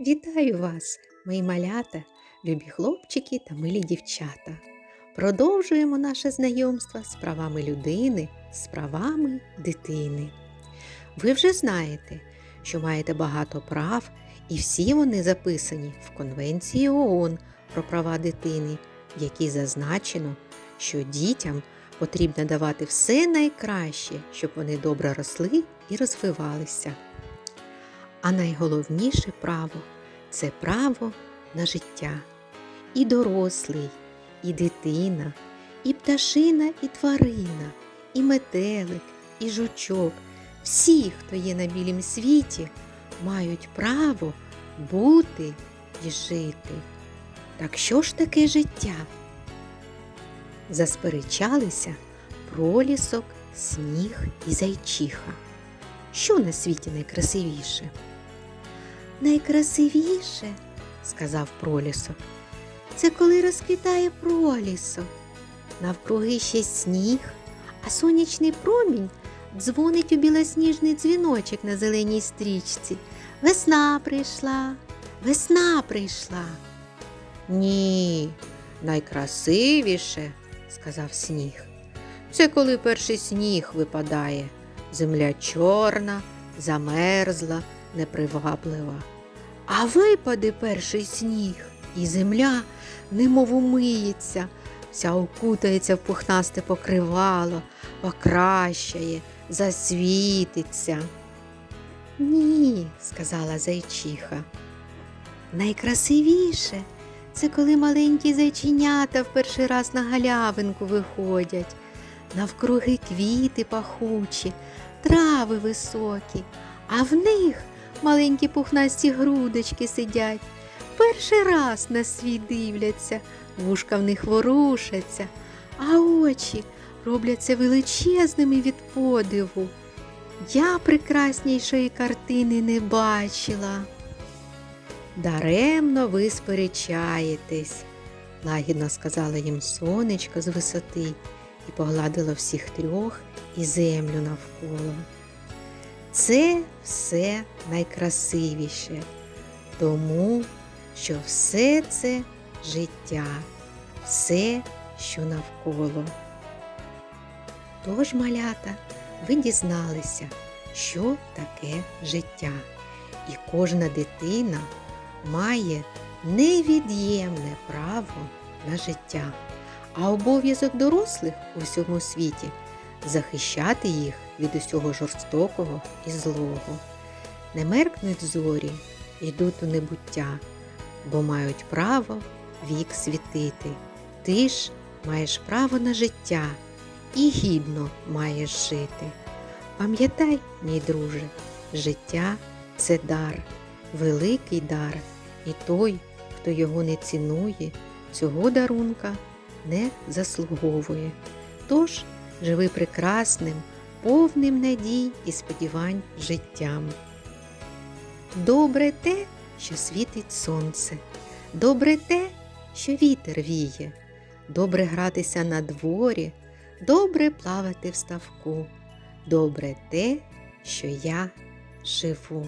Вітаю вас, мої малята, любі хлопчики та милі дівчата. Продовжуємо наше знайомство з правами людини, з правами дитини. Ви вже знаєте, що маєте багато прав, і всі вони записані в Конвенції ООН про права дитини, в якій зазначено, що дітям потрібно давати все найкраще, щоб вони добре росли і розвивалися. А найголовніше право це право на життя. І дорослий, і дитина, і пташина, і тварина, і метелик, і жучок. Всі, хто є на білім світі, мають право бути і жити. Так що ж таке життя? Засперечалися пролісок, сніг і зайчиха. Що на світі найкрасивіше? Найкрасивіше, сказав пролісок, це коли розквітає пролісок. Навкруги ще сніг, а сонячний промінь дзвонить у білосніжний дзвіночок на зеленій стрічці. Весна прийшла, весна прийшла. Ні, найкрасивіше, сказав сніг. Це коли перший сніг випадає. Земля чорна, замерзла, неприваблива. А випаде перший сніг, і земля немов умиється, вся окутається в пухнасте покривало, покращає, засвітиться. Ні, сказала зайчиха. Найкрасивіше це коли маленькі зайченята в перший раз на галявинку виходять, навкруги квіти пахучі, трави високі, а в них маленькі пухнасті грудочки сидять. Перший раз на світ дивляться, вушка в них ворушаться, а очі робляться величезними від подиву. Я прекраснішої картини не бачила. Даремно ви сперечаєтесь, лагідно сказала їм сонечко з висоти і погладила всіх трьох і землю навколо. Це все найкрасивіше, тому що все це життя, все, що навколо. Тож, малята, ви дізналися, що таке життя, і кожна дитина має невід'ємне право на життя, а обов'язок дорослих у всьому світі захищати їх від усього жорстокого і злого. Не меркнуть зорі, йдуть у небуття, бо мають право вік світити. Ти ж маєш право на життя і гідно маєш жити. Пам'ятай, мій друже, життя це дар, великий дар, і той, хто його не цінує, цього дарунка не заслуговує. Тож живи прекрасним, повним надій і сподівань життям. Добре те, що світить сонце, добре те, що вітер віє, добре гратися на дворі, добре плавати в ставку, добре те, що я живу.